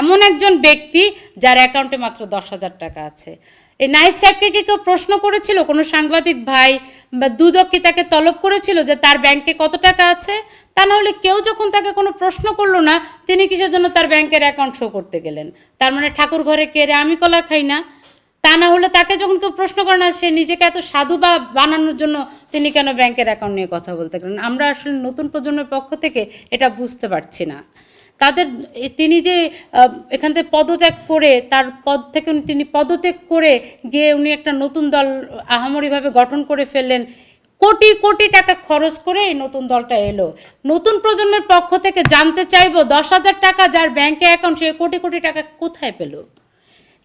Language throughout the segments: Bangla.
এমন একজন ব্যক্তি যার অ্যাকাউন্টে মাত্র দশ হাজার টাকা আছে। এই নাহিদ সাহেবকে কি কেউ প্রশ্ন করেছিল? কোনো সাংবাদিক ভাই বা দুদক কি তাকে তলব করেছিল যে তার ব্যাংকে কত টাকা আছে? তা না হলে কেউ যখন তাকে কোনো প্রশ্ন করল না, তিনি কিসের জন্য তার ব্যাংকের অ্যাকাউন্ট শো করতে গেলেন? তার মানে ঠাকুর ঘরে কেড়ে আমি কলা খাই না। তা না হলে তাকে যখন কেউ প্রশ্ন করে না, সে নিজেকে এত সাধু বা বানানোর জন্য তিনি কেন ব্যাংকের অ্যাকাউন্ট নিয়ে কথা বলতে গেলেন? আমরা আসলে নতুন প্রজন্মের পক্ষ থেকে এটা বুঝতে পারছি না। তাদের তিনি যে এখান থেকে পদত্যাগ করে, তার পদ থেকে তিনি পদত্যাগ করে গিয়ে উনি একটা নতুন দল আহামরিভাবে গঠন করে ফেললেন। কোটি কোটি টাকা খরচ করে এই নতুন দলটা এলো। নতুন প্রজন্মের পক্ষ থেকে জানতে চাইব, দশ হাজার টাকা যার ব্যাংকে অ্যাকাউন্ট সে কোটি কোটি টাকা কোথায় পেল?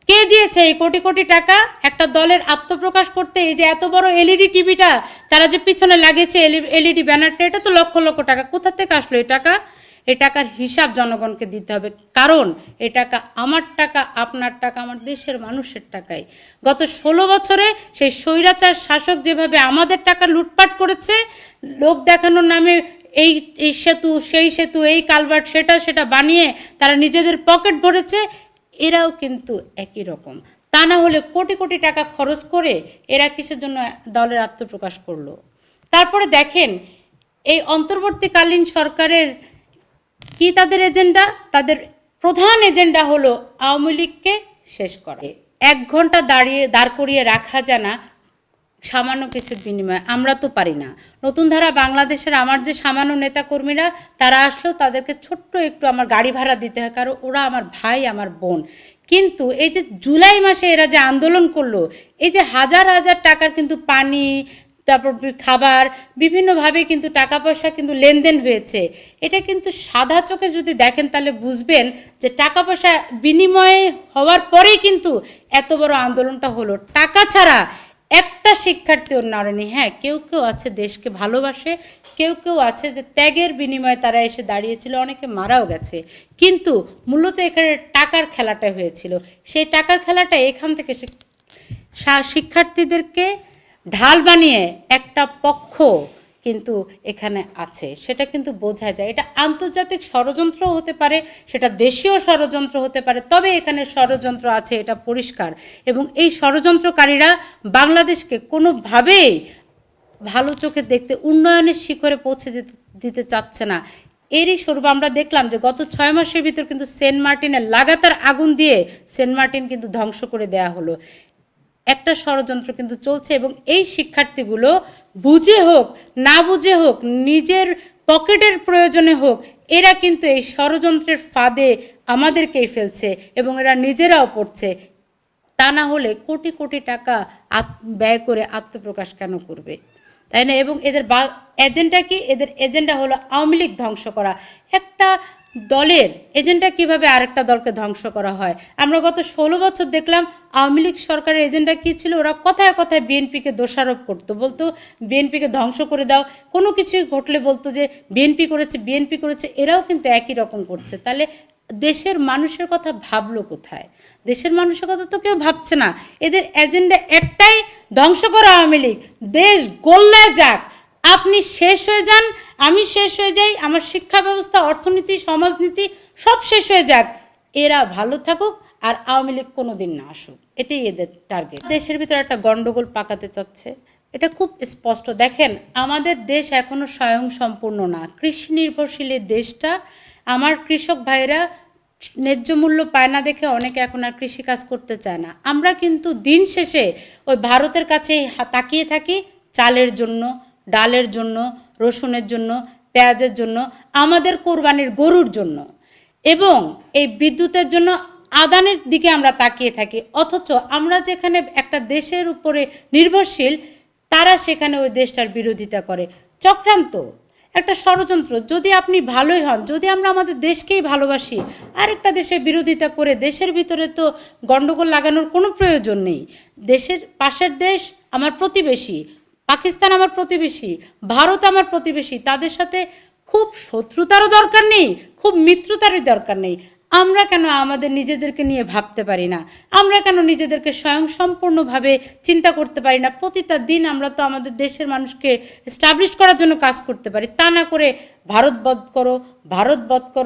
কে দিয়েছে এই কোটি কোটি টাকা? একটা দলের আত্মপ্রকাশ করতে এই যে এত বড় এলইডি টিভিটা, তারা যে পিছনে লাগিয়েছে এলইডি ব্যানারটা, এটা তো লক্ষ লক্ষ টাকা। কোথা থেকে আসলো এই টাকা? এই টাকার হিসাব জনগণকে দিতে হবে। কারণ এই টাকা আমার টাকা, আপনার টাকা, আমার দেশের মানুষের টাকাই। গত ষোলো বছরে সেই স্বৈরাচার শাসক যেভাবে আমাদের টাকা লুটপাট করেছে, লোক দেখানোর নামে এই এই সেতু, সেই সেতু, এই কালভার্ট, সেটা সেটা বানিয়ে তারা নিজেদের পকেট ভরেছে, এরাও কিন্তু একই রকম। তা না হলে কোটি কোটি টাকা খরচ করে এরা কিসের জন্য দলের আত্মপ্রকাশ করল? তারপরে দেখেন, এই অন্তর্বর্তীকালীন সরকারের কি তাদের এজেন্ডা? তাদের প্রধান এজেন্ডা হলো আওয়ামী লীগকে শেষ করা। এক ঘণ্টা দাঁড়িয়ে, দাঁড় করিয়ে রাখা যায় না সামান্য কিছুর বিনিময়ে। আমরা তো পারি না। নতুন ধারা বাংলাদেশের আমার যে সামান্য নেতাকর্মীরা, তারা আসলেও তাদেরকে ছোট্ট একটু আমার গাড়ি ভাড়া দিতে হয়, কারণ ওরা আমার ভাই, আমার বোন। কিন্তু এই যে জুলাই মাসে এরা যে আন্দোলন করল, এই যে হাজার হাজার টাকার কিন্তু পানি তারপর খাবার, বিভিন্নভাবে কিন্তু টাকা পয়সা কিন্তু লেনদেন হয়েছে। এটা কিন্তু সাদা চোখে যদি দেখেন তাহলে বুঝবেন যে টাকা পয়সা বিনিময়ে হওয়ার পরেই কিন্তু এত বড় আন্দোলনটা হলো। টাকা ছাড়া একটা শিক্ষার্থীও নাড়েনি হ্যাঁ কেউ কেউ আছে দেশকে ভালোবাসে, কেউ কেউ আছে যে ত্যাগের বিনিময়ে তারা এসে দাঁড়িয়েছিল, অনেকে মারাও গেছে। কিন্তু মূলত এখানে টাকার খেলাটা হয়েছিল। সেই টাকার খেলাটা এখান থেকে শিক্ষার্থীদেরকে ঢাল বানিয়ে একটা পক্ষ কিন্তু এখানে আছে। সেটা কিন্তু বোঝা যায়। এটা আন্তর্জাতিক ষড়যন্ত্র হতে পারে, সেটা দেশীয় ষড়যন্ত্র হতে পারে, তবে এখানে ষড়যন্ত্র আছে, এটা পরিষ্কার। এবং এই ষড়যন্ত্রকারীরা বাংলাদেশকে কোনোভাবেই ভালো চোখে দেখতে, উন্নয়নের শিখরে পৌঁছে দিতে চাচ্ছে না। এরই স্বরূপ আমরা দেখলাম যে গত ছয় মাসের ভিতর কিন্তু সেন্ট মার্টিনে লাগাতার আগুন দিয়ে সেন্ট মার্টিন কিন্তু ধ্বংস করে দেয়া হলো। একটা ষড়যন্ত্র কিন্তু চলছে এবং এই শিক্ষার্থীগুলো বুঝে হোক, না বুঝে হোক, নিজের পকেটের প্রয়োজনে হোক, এরা কিন্তু এই ষড়যন্ত্রের ফাঁদে আমাদেরকেই ফেলছে এবং এরা নিজেরাও পড়ছে। তা না হলে কোটি কোটি টাকা ব্যয় করে আত্মপ্রকাশ কেন করবে? তাই না? এবং এদের বা এজেন্ডা কি? এদের এজেন্ডা হলো আওয়ামী লীগ ধ্বংস করা। একটা দলের এজেন্ডা কীভাবে আরেকটা দলকে ধ্বংস করা হয়? আমরা গত ষোলো বছর দেখলাম আওয়ামী লীগ সরকারের এজেন্ডা কী ছিল? ওরা কথায় কথায় বিএনপিকে দোষারোপ করতো। বলতো, বিএনপিকে ধ্বংস করে দাও। কোনো কিছুই ঘটলে বলতো যে, বিএনপি করেছে বিএনপি করেছে। এরাও কিন্তু একই রকম করছে। তাহলে দেশের মানুষের কথা ভাবলো কোথায়? দেশের মানুষের কথা তো কেউ ভাবছে না। এদের এজেন্ডা একটাই, ধ্বংস করা আওয়ামী লীগ। দেশ গোল্লায় যাক। আপনি শেষ হয়ে যান, আমি শেষ হয়ে যাই, আমার শিক্ষা ব্যবস্থা, অর্থনীতি, সমাজনীতি সব শেষ হয়ে যাক। এরা ভালো থাকুক আর আওয়ামী লীগ কোনো দিন না আসুক। এটাই এদের টার্গেট দেশের ভিতরে একটা গন্ডগোল পাকাতে চাচ্ছে। এটা খুব স্পষ্ট। দেখেন, আমাদের দেশ এখনও স্বয়ং সম্পূর্ণ না। কৃষি নির্ভরশীল দেশটা। আমার কৃষক ভাইরা ন্যায্য মূল্য পায় না দেখে অনেকে এখন আর কৃষিকাজ করতে চায় না। আমরা কিন্তু দিন শেষে ওই ভারতের কাছে তাকিয়ে থাকি চালের জন্য। ডালের জন্য, রসুনের জন্য, পেঁয়াজের জন্য, আমাদের কোরবানির গরুর জন্য। এবং এই বিদ্যুতের জন্য আদানের দিকে আমরা তাকিয়ে থাকি। অথচ আমরা যেখানে একটা দেশের উপরে নির্ভরশীল, তারা সেখানে ওই দেশটার বিরোধিতা করে। চক্রান্ত, একটা ষড়যন্ত্র। যদি আপনি ভালোই হন, যদি আমরা আমাদের দেশকেই ভালোবাসি, আরেকটা দেশের বিরোধিতা করে দেশের ভিতরে তো গণ্ডগোল লাগানোর কোনো প্রয়োজন নেই। দেশের পাশের দেশ আমার প্রতিবেশী পাকিস্তান আমার প্রতিবেশী, ভারত আমার প্রতিবেশী, তাদের সাথে খুব শত্রুতারও দরকার নেই, খুব মিত্রতারই দরকার নেই। আমরা কেন আমাদের নিজেদেরকে নিয়ে ভাবতে পারি না? আমরা কেন নিজেদেরকে স্বয়ংসম্পূর্ণভাবে চিন্তা করতে পারি না? প্রতিটা দিন আমরা তো আমাদের দেশের মানুষকে এস্টাবলিশ করার জন্য কাজ করতে পারি। তা না করে ভারত বধ করো, ভারত বধ করো।